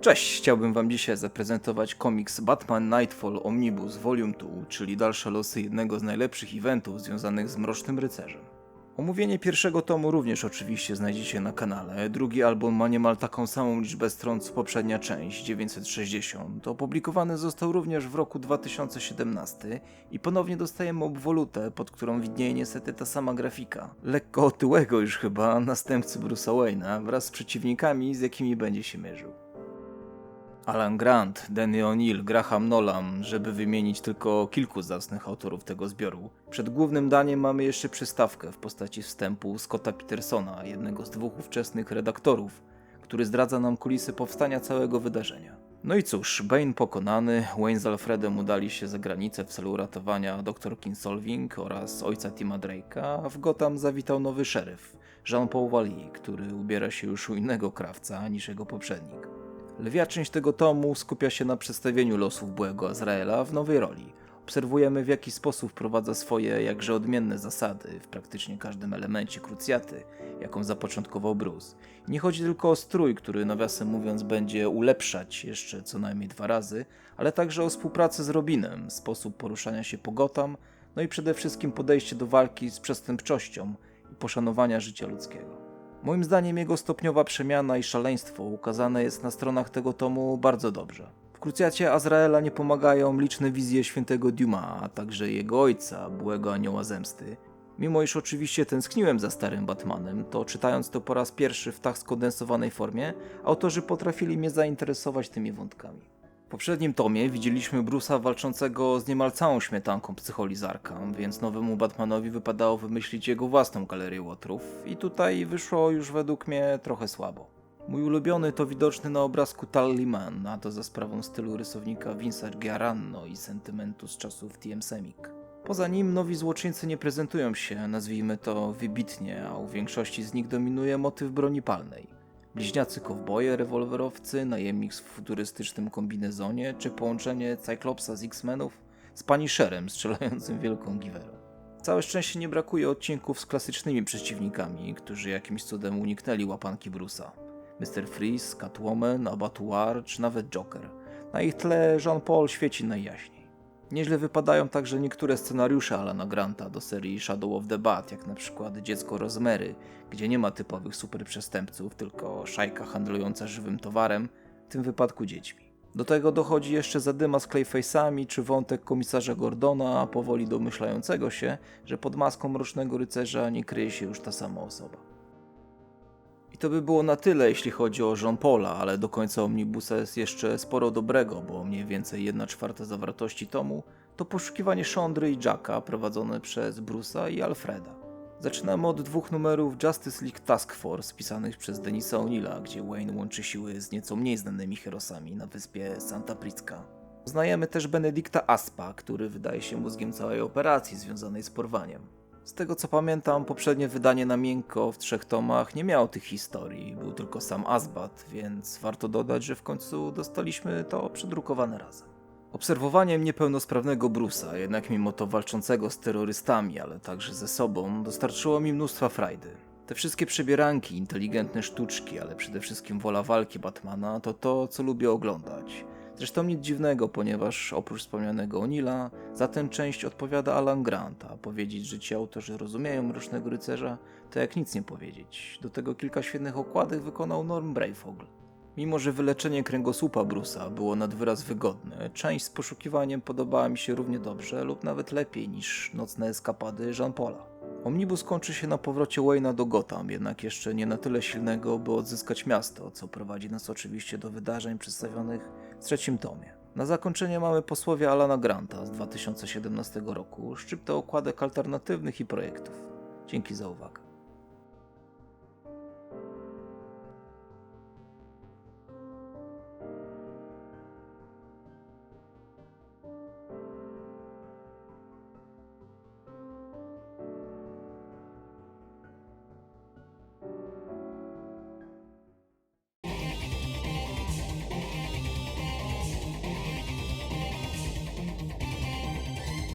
Cześć, chciałbym wam dzisiaj zaprezentować komiks Batman Nightfall Omnibus Volume 2, czyli dalsze losy jednego z najlepszych eventów związanych z Mrocznym Rycerzem. Omówienie pierwszego tomu również oczywiście znajdziecie na kanale. Drugi album ma niemal taką samą liczbę stron co poprzednia część, 960. Opublikowany został również w roku 2017 i ponownie dostajemy obwolutę, pod którą widnieje niestety ta sama grafika. Lekko otyłego już chyba następcy Bruce'a Wayne'a wraz z przeciwnikami, z jakimi będzie się mierzył. Alan Grant, Danny O'Neill, Graham Nolan, żeby wymienić tylko kilku zacnych autorów tego zbioru. Przed głównym daniem mamy jeszcze przystawkę w postaci wstępu Scotta Petersona, jednego z dwóch ówczesnych redaktorów, który zdradza nam kulisy powstania całego wydarzenia. No i cóż, Bane pokonany, Wayne z Alfredem udali się za granicę w celu ratowania dr Kinsolving oraz ojca Tima Drake'a, a w Gotham zawitał nowy szeryf, Jean-Paul Valley, który ubiera się już u innego krawca niż jego poprzednik. Lwia część tego tomu skupia się na przedstawieniu losów byłego Azraela w nowej roli. Obserwujemy w jaki sposób wprowadza swoje jakże odmienne zasady w praktycznie każdym elemencie krucjaty, jaką zapoczątkował Bruce. Nie chodzi tylko o strój, który nawiasem mówiąc będzie ulepszać jeszcze co najmniej dwa razy, ale także o współpracę z Robinem, sposób poruszania się po Gotham, no i przede wszystkim podejście do walki z przestępczością i poszanowania życia ludzkiego. Moim zdaniem jego stopniowa przemiana i szaleństwo ukazane jest na stronach tego tomu bardzo dobrze. W krucjacie Azraela nie pomagają liczne wizje świętego Duma, a także jego ojca, byłego anioła zemsty. Mimo iż oczywiście tęskniłem za starym Batmanem, to czytając to po raz pierwszy w tak skondensowanej formie, autorzy potrafili mnie zainteresować tymi wątkami. W poprzednim tomie widzieliśmy Bruce'a walczącego z niemal całą śmietanką psycholizarka, więc nowemu Batmanowi wypadało wymyślić jego własną galerię łotrów i tutaj wyszło już według mnie trochę słabo. Mój ulubiony to widoczny na obrazku Tally Man, a to za sprawą stylu rysownika Vince Giaranno i sentymentu z czasów TM Semik. Poza nim nowi złoczyńcy nie prezentują się, nazwijmy to, wybitnie, a u większości z nich dominuje motyw broni palnej. Bliźniacy kowboje, rewolwerowcy, najemnik w futurystycznym kombinezonie, czy połączenie Cyclopsa z X-Menów z Punisherem strzelającym wielką giwerą. Całe szczęście nie brakuje odcinków z klasycznymi przeciwnikami, którzy jakimś cudem uniknęli łapanki Bruce'a. Mr. Freeze, Catwoman, Abattoir czy nawet Joker. Na ich tle Jean-Paul świeci najjaśniej. Nieźle wypadają także niektóre scenariusze Alana Granta do serii Shadow of the Bat, jak na przykład Dziecko Rozmery, gdzie nie ma typowych superprzestępców, tylko szajka handlująca żywym towarem, w tym wypadku dziećmi. Do tego dochodzi jeszcze zadyma z Clayface'ami czy wątek komisarza Gordona, powoli domyślającego się, że pod maską Mrocznego Rycerza nie kryje się już ta sama osoba. I to by było na tyle, jeśli chodzi o Jean-Paula, ale do końca Omnibusa jest jeszcze sporo dobrego, bo mniej więcej 1 czwarta zawartości tomu to poszukiwanie Szondry i Jacka prowadzone przez Bruce'a i Alfreda. Zaczynamy od dwóch numerów Justice League Task Force pisanych przez Denisa O'Neilla, gdzie Wayne łączy siły z nieco mniej znanymi herosami na wyspie Santa Priska. Poznajemy też Benedicta Aspa, który wydaje się mózgiem całej operacji związanej z porwaniem. Z tego co pamiętam, poprzednie wydanie na miękko w trzech tomach nie miało tych historii, był tylko sam Asbat, więc warto dodać, że w końcu dostaliśmy to przedrukowane razem. Obserwowaniem niepełnosprawnego Bruce'a, jednak mimo to walczącego z terrorystami, ale także ze sobą, dostarczyło mi mnóstwa frajdy. Te wszystkie przebieranki, inteligentne sztuczki, ale przede wszystkim wola walki Batmana to to, co lubię oglądać. Zresztą nic dziwnego, ponieważ oprócz wspomnianego O'Neilla, za tę część odpowiada Alan Grant, a powiedzieć, że ci autorzy rozumieją Mrocznego Rycerza, to jak nic nie powiedzieć. Do tego kilka świetnych okładek wykonał Norm Brayfogle. Mimo, że wyleczenie kręgosłupa Bruce'a było nad wyraz wygodne, część z poszukiwaniem podobała mi się równie dobrze lub nawet lepiej niż nocne eskapady Jean-Paula. Omnibus kończy się na powrocie Wayne'a do Gotham, jednak jeszcze nie na tyle silnego, by odzyskać miasto, co prowadzi nas oczywiście do wydarzeń przedstawionych w trzecim tomie. Na zakończenie mamy posłowie Alana Granta z 2017 roku, szczyptę okładek alternatywnych i projektów. Dzięki za uwagę.